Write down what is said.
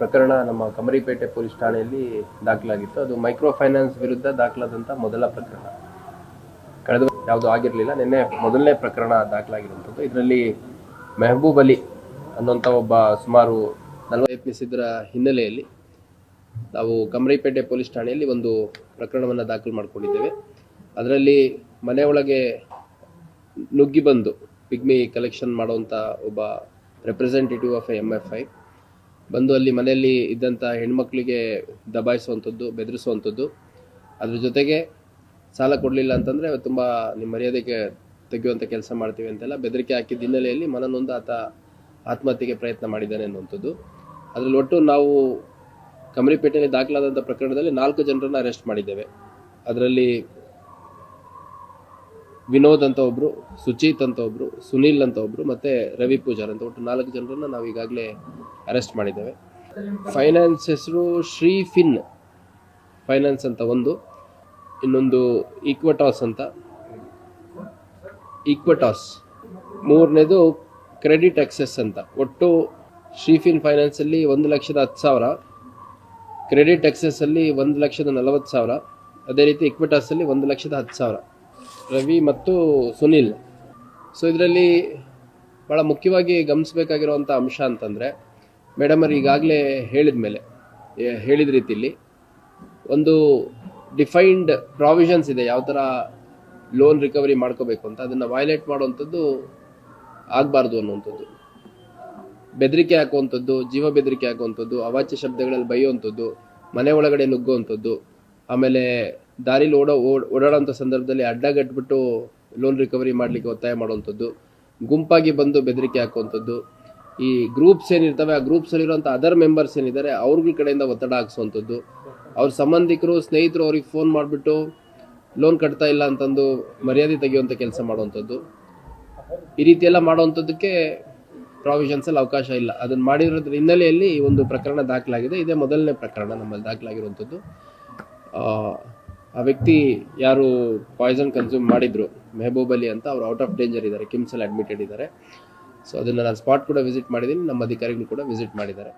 ಪ್ರಕರಣ ನಮ್ಮ ಕಮರಿಪೇಟೆ ಪೊಲೀಸ್ ಠಾಣೆಯಲ್ಲಿ ದಾಖಲಾಗಿತ್ತು. ಅದು ಮೈಕ್ರೋ ಫೈನಾನ್ಸ್ ವಿರುದ್ಧ ದಾಖಲಾದಂಥ ಮೊದಲ ಪ್ರಕರಣ. ಕಳೆದ ಯಾವುದು ಆಗಿರಲಿಲ್ಲ. ನಿನ್ನೆ ಮೊದಲನೇ ಪ್ರಕರಣ ದಾಖಲಾಗಿರುವಂಥದ್ದು ಇದರಲ್ಲಿ ಮೆಹಬೂಬ್ ಅಲಿ ಅನ್ನುವಂಥ ಒಬ್ಬ ಸುಮಾರು ನಲವತ್ತು ಯತ್ನಿಸಿದ್ರ ಹಿನ್ನೆಲೆಯಲ್ಲಿ ನಾವು ಕಮರಿಪೇಟೆ ಪೊಲೀಸ್ ಠಾಣೆಯಲ್ಲಿ ಒಂದು ಪ್ರಕರಣವನ್ನು ದಾಖಲು ಮಾಡಿಕೊಂಡಿದ್ದೇವೆ. ಅದರಲ್ಲಿ ಮನೆ ಒಳಗೆ ನುಗ್ಗಿ ಬಂದು, ಪಿಗ್ಮಿ ಕಲೆಕ್ಷನ್ ಮಾಡುವಂಥ ಒಬ್ಬ representative of M F I ಬಂದು ಅಲ್ಲಿ ಮನೆಯಲ್ಲಿ ಇದ್ದಂಥ ಹೆಣ್ಮಕ್ಳಿಗೆ ದಬಾಯಿಸುವಂಥದ್ದು, ಬೆದರಿಸುವಂಥದ್ದು. ಅದ್ರ ಜೊತೆಗೆ ಸಾಲ ಕೊಡಲಿಲ್ಲ ಅಂತಂದರೆ ತುಂಬ ನಿಮ್ಮ ಮರ್ಯಾದೆಗೆ ತೆಗೆಯುವಂಥ ಕೆಲಸ ಮಾಡ್ತೀವಿ ಅಂತೆಲ್ಲ ಬೆದರಿಕೆ ಹಾಕಿದ ಹಿನ್ನೆಲೆಯಲ್ಲಿ ಮನನೊಂದು ಆತ ಆತ್ಮಹತ್ಯೆಗೆ ಪ್ರಯತ್ನ ಮಾಡಿದ್ದಾನೆ ಅನ್ನುವಂಥದ್ದು. ಅದರಲ್ಲಿ ಒಟ್ಟು ನಾವು ಕಮರಿಪೇಟೆಯಲ್ಲಿ ದಾಖಲಾದಂಥ ಪ್ರಕರಣದಲ್ಲಿ ನಾಲ್ಕು ಜನರನ್ನು ಅರೆಸ್ಟ್ ಮಾಡಿದ್ದೇವೆ. ಅದರಲ್ಲಿ ವಿನೋದ್ ಅಂತ ಒಬ್ರು, ಸುಚೀತ್ ಅಂತ ಒಬ್ರು, ಸುನೀಲ್ ಅಂತ ಒಬ್ರು, ಮತ್ತೆ ರವಿ ಪೂಜಾರ್ ಅಂತ ಒಟ್ಟು ನಾಲ್ಕು ಜನರನ್ನ ನಾವು ಈಗಾಗಲೇ ಅರೆಸ್ಟ್ ಮಾಡಿದ್ದೇವೆ. ಫೈನಾನ್ಸ್ ಹೆಸರು ಶ್ರೀ ಫಿನ್ ಫೈನಾನ್ಸ್ ಅಂತ ಒಂದು, ಇನ್ನೊಂದು ಈಕ್ವಟಾಸ್ ಅಂತ. ಈಕ್ವಟಾಸ್ ಮೂರನೇದು ಕ್ರೆಡಿಟ್ ಎಕ್ಸೆಸ್ ಅಂತ. ಒಟ್ಟು ಶ್ರೀಫಿನ್ ಫೈನಾನ್ಸಲ್ಲಿ ಒಂದು ಲಕ್ಷದ ಹತ್ತು ಸಾವಿರ ಕ್ರೆಡಿಟ್ ಅಕ್ಸೆಸ್ಸಲ್ಲಿ ಒಂದು ಲಕ್ಷದ ನಲವತ್ತು ಸಾವಿರ, ಅದೇ ರೀತಿ ಇಕ್ವಿಟಾಸಲ್ಲಿ ಒಂದು ಲಕ್ಷದ ಹತ್ತು ಸಾವಿರ. ರವಿ ಮತ್ತು ಸುನಿಲ್. ಸೊ ಇದರಲ್ಲಿ ಭಾಳ ಮುಖ್ಯವಾಗಿ ಗಮನಿಸಬೇಕಾಗಿರುವಂಥ ಅಂಶ ಅಂತಂದರೆ ಮೇಡಮರು ಈಗಾಗಲೇ ಹೇಳಿದ ಮೇಲೆ ಹೇಳಿದ ರೀತಿಯಲ್ಲಿ ಒಂದು ಡಿಫೈನ್ಡ್ ಪ್ರಾವಿಷನ್ಸ್ ಇದೆ, ಯಾವ ಥರ ಲೋನ್ ರಿಕವರಿ ಮಾಡ್ಕೋಬೇಕು ಅಂತ. ಅದನ್ನು ವೈಲೇಟ್ ಮಾಡುವಂಥದ್ದು ಆಗಬಾರ್ದು ಅನ್ನುವಂಥದ್ದು. ಬೆದರಿಕೆ ಹಾಕುವಂಥದ್ದು, ಜೀವ ಬೆದರಿಕೆ ಹಾಕುವಂಥದ್ದು, ಅವಾಚ್ಯ ಶಬ್ದಗಳಲ್ಲಿ ಬೈಯುವಂಥದ್ದು, ಮನೆ ಒಳಗಡೆ ನುಗ್ಗುವಂಥದ್ದು, ಆಮೇಲೆ ದಾರಿಲಿ ಓಡೋ ಓಡಾಡೋ ಓಡಾಡೋಂಥ ಸಂದರ್ಭದಲ್ಲಿ ಅಡ್ಡಗಟ್ಬಿಟ್ಟು ಲೋನ್ ರಿಕವರಿ ಮಾಡ್ಲಿಕ್ಕೆ ಒತ್ತಾಯ ಮಾಡುವಂಥದ್ದು ಗುಂಪಾಗಿ ಬಂದು ಬೆದರಿಕೆ ಹಾಕುವಂಥದ್ದು, ಈ ಗ್ರೂಪ್ಸ್ ಏನಿರ್ತವೆ, ಆ ಗ್ರೂಪ್ಸ್ ಗ್ರೂಪ್ಸಲ್ಲಿರುವಂಥ ಅದರ್ ಮೆಂಬರ್ಸ್ ಏನಿದ್ದಾರೆ, ಅವ್ರಗಳ ಕಡೆಯಿಂದ ಒತ್ತಡ ಹಾಕಿಸುವಂಥದ್ದು. ಅವ್ರ ಸಂಬಂಧಿಕರು, ಸ್ನೇಹಿತರು ಅವ್ರಿಗೆ ಫೋನ್ ಮಾಡಿಬಿಟ್ಟು ಲೋನ್ ಕಟ್ತಾ ಇಲ್ಲ ಅಂತಂದು ಮರ್ಯಾದೆ ತೆಗೆಯುವಂಥ ಕೆಲಸ ಮಾಡುವಂಥದ್ದು ಈ ರೀತಿ ಎಲ್ಲ ಮಾಡುವಂಥದ್ದಕ್ಕೆ ಪ್ರಾವಿಷನ್ಸ್ ಅಲ್ಲಿ ಅವಕಾಶ ಇಲ್ಲ. ಅದನ್ನು ಮಾಡಿರೋದ್ರ ಹಿನ್ನೆಲೆಯಲ್ಲಿ ಈ ಒಂದು ಪ್ರಕರಣ ದಾಖಲಾಗಿದೆ. ಇದೇ ಮೊದಲನೇ ಪ್ರಕರಣ ನಮ್ಮಲ್ಲಿ ದಾಖಲಾಗಿರುವಂಥದ್ದು. ಆ ವ್ಯಕ್ತಿ ಯಾರು ಪಾಯ್ಸನ್ ಕನ್ಸ್ಯೂಮ್ ಮಾಡಿದ್ರು ಮೆಹಬೂಬ್ ಅಲಿ ಅಂತ ಅವ್ರು ಔಟ್ ಆಫ್ ಡೇಂಜರ್ ಇದ್ದಾರೆ ಕಿಮ್ಸಲ್ಲಿ ಅಡ್ಮಿಟೆಡ್ ಇದ್ದಾರೆ. ಸೊ ಅದನ್ನು ನಾನು ಸ್ಪಾಟ್ ಕೂಡ ವಿಸಿಟ್ ಮಾಡಿದ್ದೀನಿ ನಮ್ಮ ಅಧಿಕಾರಿಗಳು ಕೂಡ ವಿಸಿಟ್ ಮಾಡಿದ್ದಾರೆ.